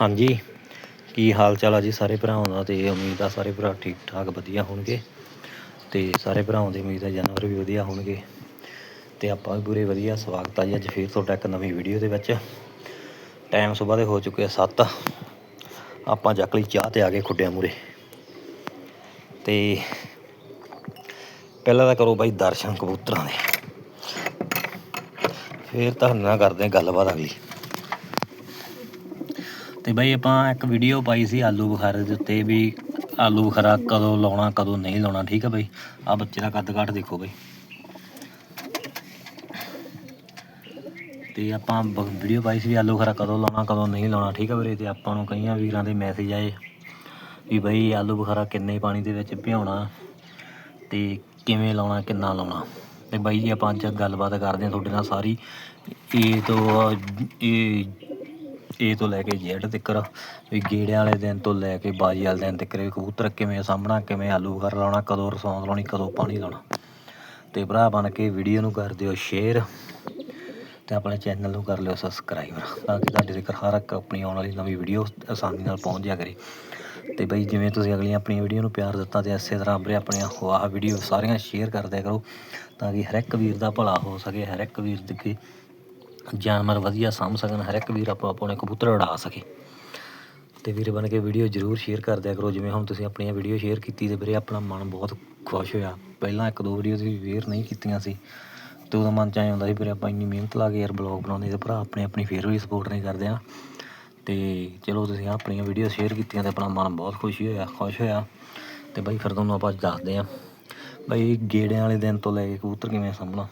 ਹਾਂਜੀ, ਕੀ ਹਾਲ ਚਾਲ ਆ ਜੀ ਸਾਰੇ ਭਰਾਵਾਂ ਦਾ? ਤੇ ਉਮੀਦ ਆ ਸਾਰੇ ਭਰਾ ਠੀਕ ਠਾਕ ਵਧੀਆ ਹੋਣਗੇ। ਤੇ ਸਾਰੇ ਭਰਾਵਾਂ ਦੀ ਉਮੀਦ ਆ ਜਾਨਵਰ ਵੀ ਵਧੀਆ ਹੋਣਗੇ। ਤੇ ਆਪਾਂ ਵੀ ਪੂਰੇ ਵਧੀਆ। ਸਵਾਗਤ ਆ ਜੀ ਅੱਜ ਫੇਰ ਤੁਹਾਡਾ ਇੱਕ ਨਵੀਂ ਵੀਡੀਓ ਦੇ ਵਿੱਚ। ਟਾਈਮ ਸਵੇਰ ਦੇ ਹੋ ਚੁੱਕੇ ਆ 7 ਆਪਾਂ ਚੱਕ ਲਈ ਚਾਹ ਤੇ ਆ ਗਏ ਖੁੱਡਿਆਂ ਮੂਰੇ ਤੇ ਪਹਿਲਾਂ ਤਾਂ ਕਰੋ ਬਾਈ ਦਰਸ਼ਨ ਕਬੂਤਰਾਂ ਦੇ। ਫੇਰ ਤੁਹਾਨੂੰ ਨਾਲ ਕਰਦੇ ਹਾਂ ਗੱਲਬਾਤ ਅਗਲੀ। ਤੇ ਬਈ ਆਪਾਂ ਇੱਕ ਵੀਡੀਓ ਪਾਈ ਸੀ ਆਲੂ ਬੁਖਾਰੇ ਦੇ ਉੱਤੇ ਵੀ ਆਲੂ ਬੁਖਾਰਾ ਕਦੋਂ ਲਾਉਣਾ, ਕਦੋਂ ਨਹੀਂ ਲਾਉਣਾ, ਠੀਕ ਹੈ ਬਈ? ਆ ਬੱਚੇ ਦਾ ਕੱਦ ਕਾਠ ਦੇਖੋ ਬਈ। ਤੇ ਆਪਾਂ ਵੀਡੀਓ ਪਾਈ ਸੀ ਵੀ ਆਲੂ ਬੁਖਾਰਾ ਕਦੋਂ ਲਾਉਣਾ, ਕਦੋਂ ਨਹੀਂ ਲਾਉਣਾ, ਠੀਕ ਹੈ ਵੀਰੇ? ਤੇ ਆਪਾਂ ਨੂੰ ਕਈਆਂ ਵੀਰਾਂ ਦੇ ਮੈਸੇਜ ਆਏ ਵੀ ਬਈ ਆਲੂ ਬੁਖਾਰਾ ਕਿੰਨੇ ਪਾਣੀ ਦੇ ਵਿੱਚ ਭਿਉਣਾ ਤੇ ਕਿਵੇਂ ਲਾਉਣਾ, ਕਿੰਨਾ ਲਾਉਣਾ? ਤੇ ਬਾਈ ਜੀ ਆਪਾਂ ਅੱਜ ਗੱਲਬਾਤ ਕਰਦੇ ਹਾਂ ਤੁਹਾਡੇ ਨਾਲ ਸਾਰੀ। ਇਹ ਤੋਂ, ਇਹ ਏ ਤੋਂ ਲੈ ਕੇ ਜੈਡ ਤੱਕ ਵੀ ਗੇੜਿਆਂ ਵਾਲੇ ਦਿਨ ਤੋਂ ਲੈ ਕੇ ਬਾਜੀ ਵਾਲੇ ਦਿਨ ਤੱਕ ਵੀ ਕਬੂਤਰ ਕਿਵੇਂ ਸਾਹਮਣਾ ਕਿਵੇਂ ਆਲੂ ਘਰ ਲਾਉਣਾ, ਕਦੋਂ ਰਸੌਂਦ ਲਾਉਣੀ, ਕਦੋਂ ਪਾਣੀ ਲਾਉਣਾ। ਤੇ ਭਰਾ ਬਣ ਕੇ ਵੀਡੀਓ ਨੂੰ ਕਰ ਦਿਓ ਸ਼ੇਅਰ ਤੇ ਆਪਣੇ ਚੈਨਲ ਨੂੰ ਕਰ ਲਿਓ ਸਬਸਕ੍ਰਾਈਬ ਤਾਂ ਕਿ ਤੁਹਾਡੇ ਤੱਕ ਹਰ ਇੱਕ ਆਪਣੀ ਆਉਣ ਵਾਲੀ ਨਵੀਂ ਵੀਡੀਓ ਆਸਾਨੀ ਨਾਲ ਪਹੁੰਚ ਜਾ ਕਰੇ। ਤੇ ਬਈ ਜਿਵੇਂ ਤੁਸੀਂ ਅਗਲੀਆਂ ਆਪਣੀਆਂ ਵੀਡੀਓ ਨੂੰ ਪਿਆਰ ਦਿੱਤਾ ਤੇ ਇਸੇ ਤਰ੍ਹਾਂ ਆਪਣੇ ਆਪਣੀਆਂ ਆਹ ਵੀਡੀਓ ਸਾਰੀਆਂ ਸ਼ੇਅਰ ਕਰ ਕਰੋ ਤਾਂ ਕਿ ਹਰ ਇੱਕ ਵੀਰ ਦਾ ਭਲਾ ਹੋ ਸਕੇ, ਹਰ ਇੱਕ ਵੀਰ ਦੇ ਜਾਨਵਰ ਵਧੀਆ ਸਾਂਭ ਸਕਣ, ਹਰ ਇੱਕ ਵੀਰ ਆਪੋ ਆਪਣੇ ਕਬੂਤਰ ਉਡਾ ਸਕੇ। ਤੇ ਵੀਰ ਬਣ ਕੇ ਵੀਡੀਓ ਜਰੂਰ ਸ਼ੇਅਰ ਕਰ ਦਿਆ ਕਰੋ, ਜਿਵੇਂ ਹੁਣ ਤੁਸੀਂ ਆਪਣੀਆਂ ਵੀਡੀਓ ਸ਼ੇਅਰ ਕੀਤੀ ਤੇ ਵੀਰੇ ਆਪਣਾ ਮਨ ਬਹੁਤ ਖੁਸ਼ ਹੋਇਆ। ਪਹਿਲਾਂ ਇੱਕ ਦੋ ਵੀਡੀਓ ਤੁਸੀਂ ਸ਼ੇਅਰ ਨਹੀਂ ਕੀਤੀਆਂ ਸੀ, ਤੇ ਉਦੋਂ ਮਨ ਚ ਆਇਆ ਹੁੰਦਾ ਸੀ, ਵੀਰੇ ਆਪਾਂ ਇੰਨੀ ਮਿਹਨਤ ਲਾ ਕੇ ਯਾਰ ਬਲੌਗ ਬਣਾਉਂਦੇ ਤੇ ਭਰਾ ਆਪਣੇ ਆਪਣੀ ਫੇਰ ਵੀ ਸਪੋਰਟ ਨਹੀਂ ਕਰਦੇ ਆ ਤੇ ਚਲੋ ਤੁਸੀਂ ਆਪਣੀਆਂ ਵੀਡੀਓ ਸ਼ੇਅਰ ਕੀਤੀਆਂ ਤੇ ਆਪਣਾ ਮਨ ਬਹੁਤ ਖੁਸ਼ੀ ਹੋਇਆ, ਖੁਸ਼ ਹੋਇਆ। ਤੇ ਬਾਈ ਫਿਰ ਤੁਹਾਨੂੰ ਆਪਾਂ ਦੱਸਦੇ ਆ ਬਾਈ ਗੇੜਿਆਂ ਵਾਲੇ ਦਿਨ ਤੋਂ ਲੈ ਕੇ ਕਬੂਤਰ ਕਿਵੇਂ ਸਾਂਭਣਾ।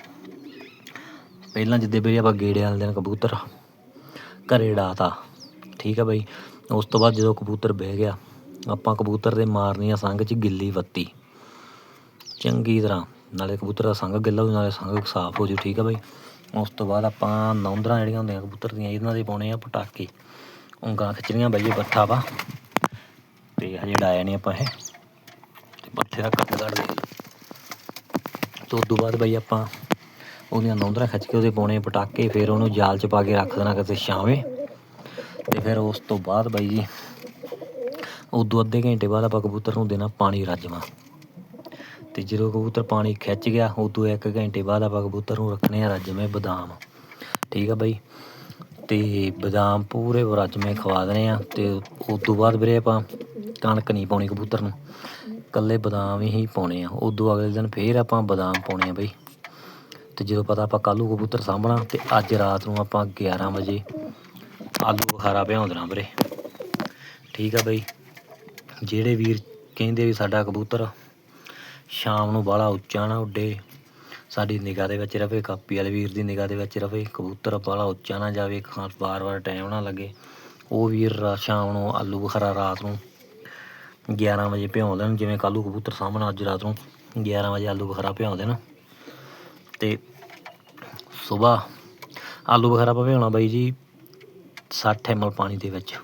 ਪਹਿਲਾਂ ਜਿੱਦੇ ਬਈ ਆਪਾਂ ਗੇੜੇ ਵਾਲੇ ਦਿਨ ਕਬੂਤਰ ਘਰੇ ਡਾਤਾ ਠੀਕ ਆ ਬਈ। ਉਸ ਤੋਂ ਬਾਅਦ ਜਦੋਂ ਕਬੂਤਰ ਬਹਿ ਗਿਆ ਆਪਾਂ ਕਬੂਤਰ ਦੇ ਮਾਰਨੀਆਂ ਸੰਗ 'ਚ ਗਿੱਲੀ ਬੱਤੀ ਚੰਗੀ ਤਰ੍ਹਾਂ ਨਾਲੇ ਕਬੂਤਰ ਦਾ ਸੰਗ ਗਿੱਲਾ ਹੋ ਜਾਊ, ਨਾਲੇ ਸੰਗ ਸਾਫ਼ ਹੋ ਜੂ ਠੀਕ ਆ ਬਈ। ਉਸ ਤੋਂ ਬਾਅਦ ਆਪਾਂ ਨੌਂਦਰਾਂ ਜਿਹੜੀਆਂ ਹੁੰਦੀਆਂ ਕਬੂਤਰ ਦੀਆਂ ਇਹਨਾਂ ਦੇ ਪਾਉਣੇ ਆ ਪਟਾਕੇ। ਉਂਗਲਾਂ ਖਿੱਚਣੀਆਂ ਬਈਏ ਬੱਠਾ ਵਾ ਤੇ ਹਜੇ ਡਾਇਆ ਨਹੀਂ ਆਪਾਂ ਇਹ। ਤੇ ਬੱਠੇ ਦਾ ਕੱਟ ਕੱਢ ਦੇ ਤੋਂ ਉਦੋਂ ਬਾਅਦ ਬਈ ਆਪਾਂ ਉਹਦੀਆਂ ਨੌਂਦਰਾਂ ਖਿੱਚ ਕੇ ਉਹਦੇ ਪਾਉਣੇ ਪਟਾਕੇ ਫਿਰ ਉਹਨੂੰ ਜਾਲ 'ਚ ਪਾ ਕੇ ਰੱਖ ਦੇਣਾ ਕਿਤੇ ਛਾਵੇਂ। ਤੇ ਫਿਰ ਉਸ ਤੋਂ ਬਾਅਦ ਬਾਈ ਜੀ, ਉਦੋਂ ਅੱਧੇ ਘੰਟੇ ਬਾਅਦ ਆਪਾਂ ਕਬੂਤਰ ਨੂੰ ਦੇਣਾ ਪਾਣੀ ਰੱਜਵਾ ਤੇ ਜਦੋਂ ਕਬੂਤਰ ਪਾਣੀ ਖਿੱਚ ਗਿਆ, ਉਦੋਂ ਇੱਕ ਘੰਟੇ ਬਾਅਦ ਆਪਾਂ ਕਬੂਤਰ ਨੂੰ ਰੱਖਣੇ ਆ ਰੱਜਵੇਂ ਬਦਾਮ। ਠੀਕ ਆ ਬਾਈ? ਤੇ ਬਦਾਮ ਪੂਰੇ ਰੱਜਵੇਂ ਖਵਾ ਦੇਣੇ ਆ ਤੇ ਉਦੋਂ ਬਾਅਦ ਵੀਰੇ ਆਪਾਂ ਕਣਕ ਨਹੀਂ ਪਾਉਣੀ ਕਬੂਤਰ ਨੂੰ। ਕੱਲੇ ਬਦਾਮ ਹੀ ਪਾਉਣੇ ਆ। ਉਦੋਂ ਅਗਲੇ ਦਿਨ ਫੇਰ ਆਪਾਂ ਬਦਾਮ ਪਾਉਣੇ ਆ ਬਈ। ਤੇ ਜਦੋਂ ਪਤਾ ਆਪਾਂ ਕੱਲੂ ਕਬੂਤਰ ਸਾਂਭਣਾ ਤੇ ਅੱਜ ਰਾਤ ਨੂੰ ਆਪਾਂ 11 ਵਜੇ ਆਲੂ ਬੁਖਾਰਾ ਭਿਉਂ ਦੇਣਾ ਵੀਰੇ। ਠੀਕ ਆ ਬਈ। ਜਿਹੜੇ ਵੀਰ ਕਹਿੰਦੇ ਵੀ ਸਾਡਾ ਕਬੂਤਰ ਸ਼ਾਮ ਨੂੰ ਬਾਹਲਾ ਉੱਚਾ ਨਾ ਉੱਡੇ, ਸਾਡੀ ਨਿਗਾਹ ਦੇ ਵਿੱਚ ਰਵੇ, ਕਾਪੀ ਵਾਲੇ ਵੀਰ ਦੀ ਨਿਗਾਹ ਦੇ ਵਿੱਚ ਰਵੇ, ਕਬੂਤਰ ਬਾਹਲਾ ਉੱਚਾ ਨਾ ਜਾਵੇ ਖਾਂ ਵਾਰ-ਵਾਰ ਟਾਈਮ ਨਾ ਲੱਗੇ। ਉਹ ਵੀਰ ਰਾ- ਸ਼ਾਮ ਨੂੰ ਆਲੂ ਬੁਖਾਰਾ ਰਾਤ ਨੂੰ 11 ਵਜੇ ਭਿਉਂ ਦੇਣ ਜਿਵੇਂ ਕੱਲੂ ਕਬੂਤਰ ਸਾਹਮਣਾ ਅੱਜ ਰਾਤ ਨੂੰ 11 ਵਜੇ ਆਲੂ ਬੁਖਾਰਾ ਭਿਉਂ ਦੇਣ ਤੇ ਸਵੇਰ ਆਲੂ ਬੁਖਾਰਾ ਭਿਉਣਾ ਬਾਈ ਜੀ 60 ml ਪਾਣੀ ਦੇ ਵਿੱਚ,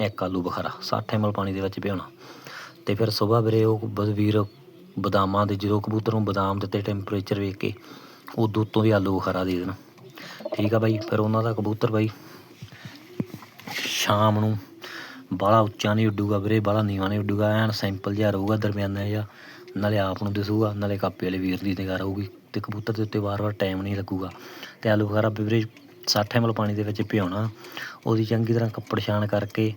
ਇੱਕ ਆਲੂ ਬੁਖਾਰਾ 60 ml ਪਾਣੀ ਦੇ ਵਿੱਚ ਭਿਓਣਾ ਤੇ ਫਿਰ ਸਵੇਰ ਵੀਰੇ ਉਹ ਬ- ਵੀਰ ਬਦਾਮਾਂ ਦੇ, ਜਦੋਂ ਕਬੂਤਰ ਨੂੰ ਬਦਾਮ ਦਿੱਤੇ ਟੈਂਪਰੇਚਰ ਵੇਖ ਕੇ, ਉਦੋਂ ਉੱਤੋਂ ਵੀ ਆਲੂ ਬੁਖਾਰਾ ਦੇ ਦੇਣਾ। ਠੀਕ ਆ ਬਾਈ, ਫਿਰ ਉਹਨਾਂ ਦਾ ਕਬੂਤਰ ਬਾਈ ਸ਼ਾਮ ਨੂੰ ਬਾਹਲਾ ਉੱਚਾ ਨਹੀਂ ਉੱਡੂਗਾ ਵੀਰੇ, ਬਾਹਲਾ ਨੀਵਾਂ ਨਹੀਂ ਉੱਡੂਗਾ, ਐਨ ਸਿੰਪਲ ਜਿਹਾ ਰਹੂਗਾ ਦਰਮਿਆਨਾ ਜਿਹਾ। ਨਾਲੇ ਆਪ ਨੂੰ ਦਿਸੂਗਾ, ਨਾਲੇ ਕਾਪੇ ਵਾਲੇ ਵੀਰ ਦੀ ਨਿਗਾਹ ਰਹੂਗੀ ਤੇ ਕਬੂਤਰ ਦੇ ਉੱਤੇ ਵਾਰ-ਵਾਰ ਟਾਈਮ ਨਹੀਂ ਲੱਗੂਗਾ। ਤੇ ਆਲੂ ਬੁਖਾਰਾ ਵੀਰੇ 60 ml ਪਾਣੀ ਦੇ ਵਿੱਚ ਭਿਉਣਾ, ਉਹਦੀ ਚੰਗੀ ਤਰ੍ਹਾਂ ਕੱਪੜ ਛਾਣ ਕਰਕੇ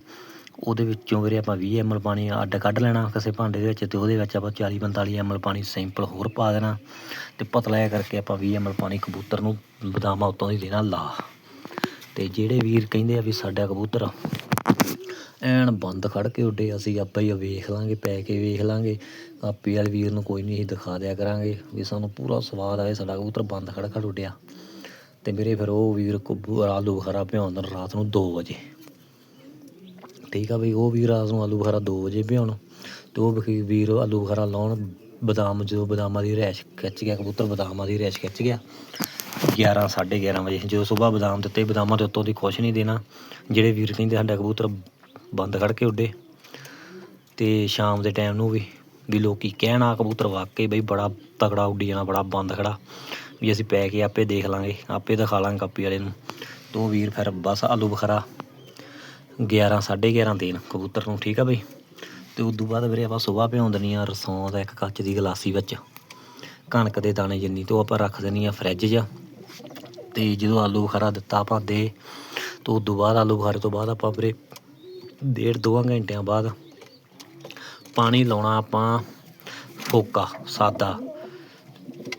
ਉਹਦੇ ਵਿੱਚੋਂ ਵੀਰੇ ਆਪਾਂ 20 ml ਪਾਣੀ ਅੱਡ ਕੱਢ ਲੈਣਾ ਕਿਸੇ ਭਾਂਡੇ ਦੇ ਵਿੱਚ ਤੇ ਉਹਦੇ ਵਿੱਚ ਆਪਾਂ 40 45 ml ਪਾਣੀ ਸਿੰਪਲ ਹੋਰ ਪਾ ਦੇਣਾ ਤੇ ਪਤਲਾ ਕਰਕੇ ਆਪਾਂ 20 ml ਪਾਣੀ ਕਬੂਤਰ ਨੂੰ ਬਦਾਮਾਂ ਉੱਤੋਂ ਦੀ ਦੇਣਾ ਲਾ ਤੇ ਜਿਹੜੇ ਵੀਰ ਕਹਿੰਦੇ ਆ ਵੀ ਸਾਡਾ ਕਬੂਤਰ ਐਨ ਬੰਦ ਖੜ ਕੇ ਉੱਡੇ, ਅਸੀਂ ਆਪਾਂ ਹੀ ਵੇਖ ਲਾਂਗੇ, ਪੈ ਕੇ ਵੇਖ ਲਾਂਗੇ। ਆਪੇ ਵਾਲੇ ਵੀਰ ਨੂੰ ਕੋਈ ਨਹੀਂ ਅਸੀਂ ਦਿਖਾ ਦਿਆ ਕਰਾਂਗੇ ਵੀ ਸਾਨੂੰ ਪੂਰਾ ਸਵਾਦ ਆਏ ਸਾਡਾ ਕਬੂਤਰ ਬੰਦ ਖੜ ਖੜ ਉੱਡਿਆ। ਤੇ ਮੇਰੇ ਫਿਰ ਉਹ ਵੀਰ ਕੋ ਆਲੂ ਬੁਖਾਰਾ ਭਿਉਣ ਰਾਤ ਨੂੰ 2 ਵਜੇ। ਠੀਕ ਆ ਬਈ, ਉਹ ਵੀਰ ਰਾਤ ਨੂੰ ਆਲੂ ਬੁਖਾਰਾ 2 ਵਜੇ ਭਿਉਣ। ਤੇ ਉਹ ਵਕੀ- ਵੀਰ ਆਲੂ ਬੁਖਾਰਾ ਲਾਉਣ, ਬਦਾਮ ਜਦੋਂ ਬਦਾਮਾਂ ਦੀ ਰੈਸ਼ ਖਿੱਚ ਗਿਆ, ਕਬੂਤਰ ਬਦਾਮਾਂ ਦੀ ਰੈਸ਼ ਖਿੱਚ ਗਿਆ। 11 11:30 ਵਜੇ, ਜਦੋਂ ਸਵੇਰ ਬਦਾਮ ਦਿੱਤੇ, ਬਦਾਮਾਂ ਦੇ ਉੱਤੋਂ ਦੀ ਕੁਛ ਨਹੀਂ ਦੇਣਾ। ਜਿਹੜੇ ਵੀਰ ਕਹਿੰਦੇ ਸਾਡਾ ਕਬੂਤਰ ਬੰਦ ਖੜ ਕੇ ਉੱਡੇ। ਤੇ ਸ਼ਾਮ ਦੇ ਟਾਈਮ ਨੂੰ ਵੀ ਵੀ ਲੋਕੀ ਕਹਿਣਾ ਕਬੂਤਰ ਵਾਕਈ ਬਈ ਬੜਾ ਤਗੜਾ ਉੱਡੀ ਜਾਣਾ, ਬੜਾ ਬੰਦ ਖੜਾ ਵੀ ਅਸੀਂ ਪੈ ਕੇ ਆਪੇ ਦੇਖ ਲਾਂਗੇ, ਆਪੇ ਦਿਖਾ ਲਾਂਗੇ ਕਾਪੀ ਵਾਲੇ ਨੂੰ। ਤੇ ਉਹ ਵੀਰ ਫਿਰ ਬਸ ਆਲੂ ਬੁਖਾਰਾ। 11 11:30 ਦੇਣ ਕਬੂਤਰ ਨੂੰ, ਠੀਕ ਆ ਬਈ? ਤੇ ਤੋਂ ਬਾਅਦ ਵੀਰੇ ਆਪਾਂ ਸਵੇਰ ਭਿਉਂ ਦੇਣੀ ਆ ਰਸੋਂ ਦਾ ਇੱਕ ਕੱਚ ਦੀ ਗਲਾਸੀ ਵਿੱਚ। ਕਣਕ ਦੇ ਦਾਣੇ ਜਿੰਨੀ ਤੋਂ ਆਪਾਂ ਰੱਖ ਦੇਣੀ ਆ ਫਰਿੱਜ 'ਚ। ਤੇ ਜਦੋਂ ਆਲੂ ਬੁਖਾਰਾ ਦਿੱਤਾ ਆਪਾਂ ਦੇ, ਤੋਂ ਉਦੋਂ ਬਾਅਦ ਆਲੂ ਬਖਾਰੇ ਤੋਂ ਬਾਅਦ ਆਪਾਂ ਵੀਰੇ ਡੇਢ ਦੋ ਘੰਟਿਆਂ ਬਾਅਦ ਪਾਣੀ ਲਾਉਣਾ ਆਪਾਂ ਫੋਕਾ, ਸਾਦਾ।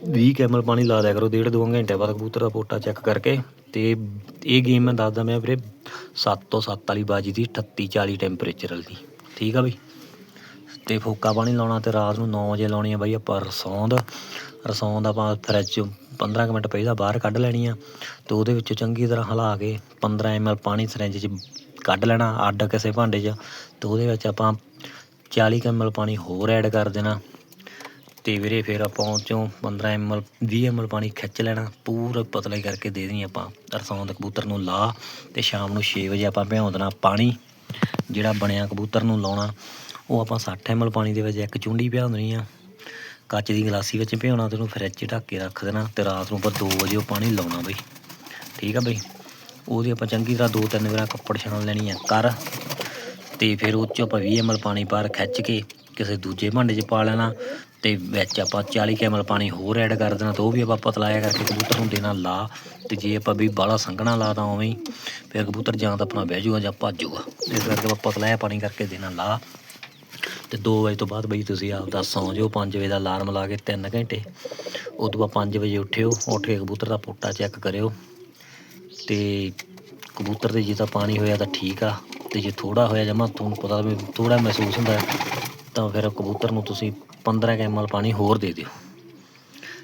20 ਕੈਮਲ ਪਾਣੀ ਲਾ ਦਿਆ ਕਰੋ, ਡੇਢ ਦੋ ਘੰਟੇ ਬਾਅਦ ਕਬੂਤਰ ਦਾ ਪੋਟਾ ਚੈੱਕ ਕਰਕੇ ਤੇ ਇਹ ਗੇਮ ਮੈਂ ਦੱਸਦਾ ਮੈਂ ਵੀਰੇ 7 ਤੋਂ 7 ਵਾਲੀ ਬਾਜੀ ਦੀ 38 40 ਟੈਂਪਰੇਚਰ ਵਾਲੀ। ਠੀਕ ਆ ਬਈ? ਤੇ ਫੋਕਾ ਪਾਣੀ ਲਾਉਣਾ ਤੇ ਰਾਤ ਨੂੰ 9 ਵਜੇ ਲਾਉਣੀ ਆ ਬਾਈ ਆਪਾਂ ਰਸੌਂਦ। ਰਸੌਂਦ ਆਪਾਂ ਫਰਿੱਜ 'ਚੋਂ 15 ਕੁ ਮਿੰਟ ਪਹਿਲਾਂ ਬਾਹਰ ਕੱਢ ਲੈਣੀ ਆ ਤੇ ਉਹਦੇ ਵਿੱਚੋਂ ਚੰਗੀ ਤਰ੍ਹਾਂ ਹਿਲਾ ਕੇ 15 ml ਪਾਣੀ ਸਿਰੰਜ 'ਚ ਕੱਢ ਲੈਣਾ ਅੱਡ ਕਿਸੇ ਭਾਂਡੇ 'ਚ ਤੇ ਉਹਦੇ ਵਿੱਚ ਆਪਾਂ 40 ਕੁ ml ਪਾਣੀ ਹੋਰ ਐਡ ਕਰ ਦੇਣਾ ਤੇ ਵੀਰੇ ਫਿਰ ਆਪਾਂ ਉਹ 'ਚੋਂ 15 ml 20 ml ਪਾਣੀ ਖਿੱਚ ਲੈਣਾ, ਪੂਰਾ ਪਤਲਾ ਹੀ ਕਰਕੇ ਦੇ ਦੇਣੀ ਆਪਾਂ। ਰਸੌਂਦ ਕਬੂਤਰ ਨੂੰ ਲਾ ਤੇ ਸ਼ਾਮ ਨੂੰ 6 ਵਜੇ ਆਪਾਂ ਭਿਉਂ ਦੇਣਾ ਪਾਣੀ, ਜਿਹੜਾ ਬਣਿਆ ਕਬੂਤਰ ਨੂੰ ਲਾਉਣਾ, ਉਹ ਆਪਾਂ 60 ml ਪਾਣੀ ਦੇ ਵਿੱਚ ਇੱਕ ਚੁੰਡੀ ਭਿਉਂ ਦੇਣੀ ਆ। ਕੱਚ ਦੀ ਗਲਾਸੀ ਵਿੱਚ ਭਿਉਣਾ ਤੇ ਉਹਨੂੰ ਫਰਿੱਜ 'ਚ ਢੱਕ ਕੇ ਰੱਖ ਦੇਣਾ ਤੇ ਰਾਤ ਨੂੰ ਆਪਾਂ 2 ਵਜੇ ਉਹ ਪਾਣੀ ਲਾਉਣਾ ਬਈ। ਠੀਕ ਆ ਬਈ? ਉਹਦੀ ਆਪਾਂ ਚੰਗੀ ਤਰ੍ਹਾਂ ਦੋ ਤਿੰਨ ਵਾਰ ਕੱਪੜ ਛਾਣ ਲੈਣੀ ਆ, ਕਰ। ਤੇ ਫਿਰ ਉਹ 'ਚੋਂ ਆਪਾਂ 20 ml ਪਾਣੀ ਬਾਹਰ ਖਿੱਚ ਕੇ ਕਿਸੇ ਦੂਜੇ ਭਾਂਡੇ 'ਚ ਪਾ ਲੈਣਾ ਤੇ ਵਿੱਚ ਆਪਾਂ 40 ਕੁ ml ਪਾਣੀ ਹੋਰ ਐਡ ਕਰ ਦੇਣਾ ਤਾਂ ਉਹ ਵੀ ਆਪਾਂ ਪਤਲਾਇਆ ਕਰਕੇ ਕਬੂਤਰ ਨੂੰ ਦੇਣਾ ਲਾ। ਤੇ ਜੇ ਆਪਾਂ ਵੀ ਬਾਹਲਾ ਸੰਘਣਾ ਲਾ ਤਾਂ ਉਵੇਂ ਫਿਰ ਕਬੂਤਰ ਜਾਂ ਤਾਂ ਆਪਣਾ ਬਹਿ ਜਾਊਗਾ ਜਾਂ ਭੱਜ ਜਾਊਗਾ ਇਸ ਕਰਕੇ ਆਪਾਂ ਪਤਲਾਇਆ ਪਾਣੀ ਕਰਕੇ ਦੇਣਾ ਲਾ। ਤੇ 2 ਵਜੇ ਤੋਂ ਬਾਅਦ ਬਈ ਤੁਸੀਂ ਆਪਦਾ ਸੌਂ ਜਾਓ 5 ਵਜੇ ਦਾ ਅਲਾਰਮ ਲਾ ਕੇ 3 ਘੰਟੇ। ਉਦੋਂ ਬਾਅਦ 5 ਵਜੇ ਉੱਠਿਓ, ਉੱਠ ਕੇ ਕਬੂਤਰ ਦਾ ਪੋਟਾ ਚੈੱਕ ਕਰਿਓ। ਤੇ ਕਬੂਤਰ ਦੇ ਜੇ ਤਾਂ ਪਾਣੀ ਹੋਇਆ ਤਾਂ ਠੀਕ ਆ, ਤੇ ਜੇ ਥੋੜਾ ਹੋਇਆ ਜਮਾ ਤੁਹਾਨੂੰ ਪਤਾ ਵੀ ਥੋੜਾ ਮਹਿਸੂਸ ਹੁੰਦਾ ਤਾਂ ਫਿਰ ਕਬੂਤਰ ਨੂੰ ਤੁਸੀਂ 15 ਕੁ ਪਾਣੀ ਹੋਰ ਦੇ ਦਿਓ।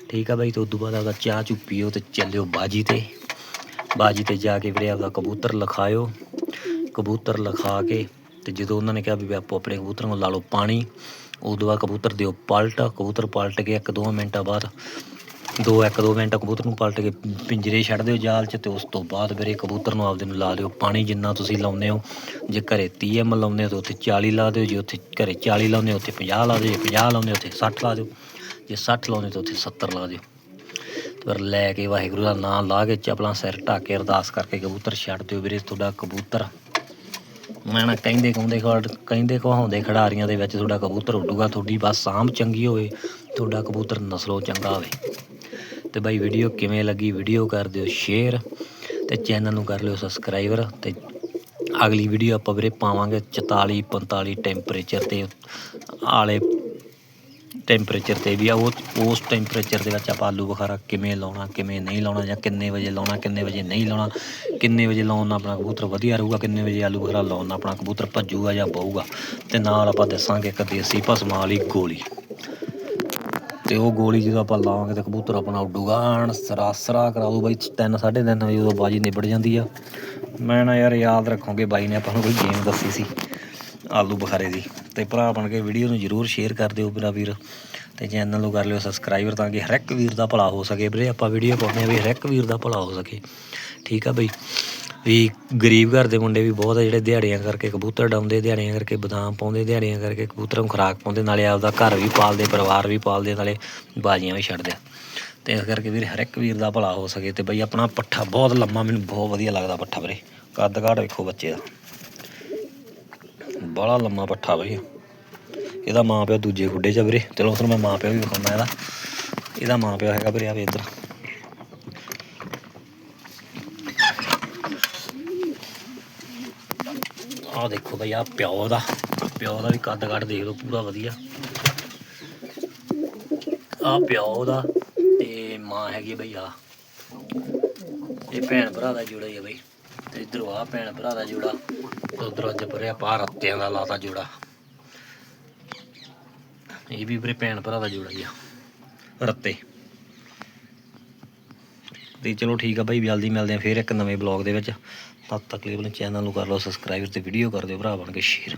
ਠੀਕ ਆ ਬਾਈ, ਤੇ ਉਦੋਂ ਬਾਅਦ ਆਪਦਾ ਚਾਹ ਚੁ ਪੀਓ ਤੇ ਚੱਲਿਓ ਬਾਜੀ ਤੇ। ਬਾਜੀ ਤੇ ਜਾ ਕੇ ਵੀਰੇ ਆਪਦਾ ਕਬੂਤਰ ਲਿਖਾਇਓ। ਕਬੂਤਰ ਲਿਖਾ ਕੇ ਤੇ ਜਦੋਂ ਉਹਨਾਂ ਨੇ ਕਿਹਾ ਵੀ ਆਪੋ ਆਪਣੇ ਕਬੂਤਰਾਂ ਨੂੰ ਲਾ ਲਓ ਪਾਣੀ, ਉਦੋਂ ਬਾਅਦ ਕਬੂਤਰ ਦਿਓ ਪਲਟ, ਕਬੂਤਰ ਪਲਟ ਕੇ ਇੱਕ ਦੋ ਮਿੰਟਾਂ ਬਾਅਦ। ਦੋ ਇੱਕ ਦੋ ਮਿੰਟ ਕਬੂਤਰ ਨੂੰ ਪਲਟ ਕੇ ਪਿੰਜਰੇ ਛੱਡ ਦਿਓ ਜਾਲ 'ਚ ਤੇ ਉਸ ਤੋਂ ਬਾਅਦ ਵੀਰੇ ਕਬੂਤਰ ਨੂੰ ਆਪਦੇ ਨੂੰ ਲਾ ਦਿਓ। ਪਾਣੀ ਜਿੰਨਾ ਤੁਸੀਂ ਲਾਉਂਦੇ ਹੋ, ਜੇ ਘਰੇ 30 ਐਮ ਲਾਉਂਦੇ ਹੋ ਤਾਂ ਉੱਥੇ 40 ਲਾ ਦਿਓ, ਜੇ ਉੱਥੇ ਘਰੇ 40 ਲਾਉਂਦੇ ਹੋ, ਉੱਥੇ 50 ਲਾ ਦਿਓ, ਜੇ 50 ਲਾਉਂਦੇ ਹੋ, ਉੱਥੇ 60 ਲਾ ਦਿਓ, ਜੇ 60 ਲਾਉਂਦੇ ਤਾਂ ਉੱਥੇ 70 ਲਾ ਦਿਓ। ਪਰ ਲੈ ਕੇ ਵਾਹਿਗੁਰੂ ਦਾ ਨਾਮ ਲਾ ਕੇ ਚਪਲਾਂ ਸਿਰ ਢੱਕ ਕੇ ਅਰਦਾਸ ਕਰਕੇ ਕਬੂਤਰ ਛੱਡ ਦਿਓ ਵੀਰੇ, ਤੁਹਾਡਾ ਕਬੂਤਰ ਮੈਂ ਨਾ ਕਹਿੰਦੇ ਕਹਿੰਦੇ ਕਹਿੰਦੇ ਕਹਾਉਂਦੇ ਖਿਡਾਰੀਆਂ ਦੇ ਵਿੱਚ ਤੁਹਾਡਾ ਕਬੂਤਰ ਉੱਡੂਗਾ, ਤੁਹਾਡੀ ਬਸ ਸਾਂਭ ਚੰਗੀ ਹੋਵੇ, ਤੁਹਾਡਾ ਕਬੂਤਰ ਨਸਲੋਂ ਚੰਗਾ ਹੋਵੇ। ਤੇ ਬਾਈ ਵੀਡੀਓ ਕਿਵੇਂ ਲੱਗੀ ਵੀਡੀਓ ਕਰ ਦਿਓ ਸ਼ੇਅਰ ਤੇ ਚੈਨਲ ਨੂੰ ਕਰ ਲਿਓ ਸਬਸਕ੍ਰਾਈਬਰ ਤੇ ਅਗਲੀ ਵੀਡੀਓ ਆਪਾਂ ਵੀਰੇ ਪਾਵਾਂਗੇ 44 45 ਟੈਂਪਰੇਚਰ ਤੇ ਆਲੇ ਟੈਂਪਰੇਚਰ ਤੇ ਵੀ ਆ, ਉਹ ਉਸ ਟੈਂਪਰੇਚਰ ਦੇ ਵਿੱਚ ਆਪਾਂ ਆਲੂ ਬੁਖਾਰਾ ਕਿਵੇਂ ਲਾਉਣਾ, ਕਿਵੇਂ ਨਹੀਂ ਲਾਉਣਾ ਜਾਂ ਕਿੰਨੇ ਵਜੇ ਲਾਉਣਾ, ਕਿੰਨੇ ਵਜੇ ਨਹੀਂ ਲਾਉਣਾ, ਕਿੰਨੇ ਵਜੇ ਲਾਉਣ ਨਾਲ ਆਪਣਾ ਕਬੂਤਰ ਵਧੀਆ ਰਹੂਗਾ, ਕਿੰਨੇ ਵਜੇ ਆਲੂ ਬੁਖਾਰਾ ਲਾਉਣ ਨਾਲ ਆਪਣਾ ਕਬੂਤਰ ਭੱਜੂਗਾ ਜਾਂ ਬਹੂਗਾ ਤੇ ਨਾਲ ਆਪਾਂ ਦੱਸਾਂਗੇ ਇੱਕ ਦੇਸੀ ਭਸਮਾਂ ਵਾਲੀ ਗੋਲੀ। ਤੇ ਉਹ ਗੋਲੀ ਜਦੋਂ ਆਪਾਂ ਲਾਵਾਂਗੇ ਤਾਂ ਕਬੂਤਰ ਆਪਣਾ ਉੱਡੂਗਾ ਐਨ ਸਰਾਸਰਾ ਕਰਾ ਦੂ ਬਾਈ 3 3:30 ਵਜੇ ਉਦੋਂ ਬਾਜੀ ਨਿਬੜ ਜਾਂਦੀ ਆ। ਮੈਂ ਨਾ ਯਾਰ ਯਾਦ ਰੱਖੋਗੇ ਬਾਈ ਨੇ ਆਪਾਂ ਨੂੰ ਕੋਈ ਗੇਮ ਦੱਸੀ ਸੀ, ਆਲੂ ਬੁਖਾਰੇ ਦੀ। ਤੇ ਭਰਾ ਬਣ ਕੇ ਵੀਡੀਓ ਨੂੰ ਜਰੂਰ ਸ਼ੇਅਰ ਕਰ ਦਿਓ ਮੇਰਾ ਵੀਰ। ਤੇ ਚੈਨਲ ਨੂੰ ਕਰ ਲਿਓ ਸਬਸਕ੍ਰਾਈਬਰ ਤਾਂ ਕਿ ਹਰ ਇੱਕ ਵੀਰ ਦਾ ਭਲਾ ਹੋ ਸਕੇ ਵੀਰੇ। ਆਪਾਂ ਵੀਡੀਓ ਪਾਉਂਦੇ ਆ ਵੀ ਹਰ ਇੱਕ ਵੀਰ ਦਾ ਭਲਾ ਹੋ ਸਕੇ। ਠੀਕ ਆ ਬਈ। ਵੀ ਗਰੀਬ ਘਰ ਦੇ ਮੁੰਡੇ ਵੀ ਬਹੁਤ ਆ ਜਿਹੜੇ ਦਿਹਾੜੀਆਂ ਕਰਕੇ ਕਬੂਤਰ ਡਾਉਂਦੇ, ਦਿਹਾੜੀਆਂ ਕਰਕੇ ਬਦਾਮ ਪਾਉਂਦੇ, ਦਿਹਾੜੀਆਂ ਕਰਕੇ ਕਬੂਤਰਾਂ ਨੂੰ ਖੁਰਾਕ ਪਾਉਂਦੇ, ਨਾਲੇ ਆਪਦਾ ਘਰ ਵੀ ਪਾਲਦੇ, ਪਰਿਵਾਰ ਵੀ ਪਾਲਦੇ, ਨਾਲੇ ਬਾਜੀਆਂ ਵੀ ਛੱਡਦੇ ਆ। ਤੇ ਇਸ ਕਰਕੇ ਵੀਰੇ ਹਰ ਇੱਕ ਵੀਰ ਦਾ ਭਲਾ ਹੋ ਸਕੇ ਤੇ ਬਈ ਆਪਣਾ ਪੱਠਾ ਬਹੁਤ ਲੰਮਾ, ਮੈਨੂੰ ਬਹੁਤ ਵਧੀਆ ਲੱਗਦਾ ਪੱਠਾ ਵੀਰੇ। ਕੱਦ ਕਾਠ ਵੇਖੋ ਬੱਚੇ ਦਾ। ਬੜਾ ਲੰਮਾ ਪੱਠਾ ਬਈ। ਇਹਦਾ ਮਾਂ ਪਿਓ ਦੂਜੇ ਖੁੱਡੇ 'ਚ ਆ ਵੀਰੇ। ਚਲੋ ਤੁਹਾਨੂੰ ਮੈਂ ਮਾਂ ਪਿਓ ਵੀ ਵਿਖਾਉਣਾ ਇਹਦਾ। ਇਹਦਾ ਮਾਂ ਪਿਓ ਹੈਗਾ ਵੀਰੇ ਆ ਵੇ ਇੱਧਰ। ਆਹ ਦੇਖੋ ਬਈ ਆ ਪਿਓ ਦਾ ਪਿਓ ਦਾ ਵੀ ਕੱਦ ਕੱਟ ਦੇਖ ਲਓ, ਪੂਰਾ ਵਧੀਆ। ਆ ਪਿਓ ਦਾ ਤੇ ਮਾਂ ਹੈਗੀ ਬਈ ਆ ਇਹ ਭੈਣ ਭਰਾ ਦਾ ਜੋੜਾ ਹੀ ਆ ਬਈ। ਤੇ ਇਧਰੋਂ ਆ ਭੈਣ ਭਰਾ ਦਾ ਜੋੜਾ, ਉਧਰੋਂ ਅੱਜ ਪਰਿਆ ਪਾ ਰੱਤਿਆਂ ਦਾ ਲਾਤਾ ਜੋੜਾ। ਇਹ ਵੀ ਵੀਰੇ ਭੈਣ ਭਰਾ ਦਾ ਜੋੜਾ ਹੀ ਆ, ਰੱਤੇ। ਤੇ ਚਲੋ ਠੀਕ ਆ ਭਾਈ ਜਲਦੀ ਮਿਲਦੇ ਆ ਫੇਰ ਇੱਕ ਨਵੇਂ ਬਲੌਗ ਦੇ ਵਿੱਚ। ਤਦ ਤੱਕ ਲਈ ਆਪਣੇ ਚੈਨਲ ਨੂੰ ਕਰ ਲਓ ਸਬਸਕ੍ਰਾਈਬ ਤੇ ਵੀਡੀਓ ਕਰ ਦਿਓ, ਭਰਾ ਬਣ ਕੇ ਸ਼ੇਅਰ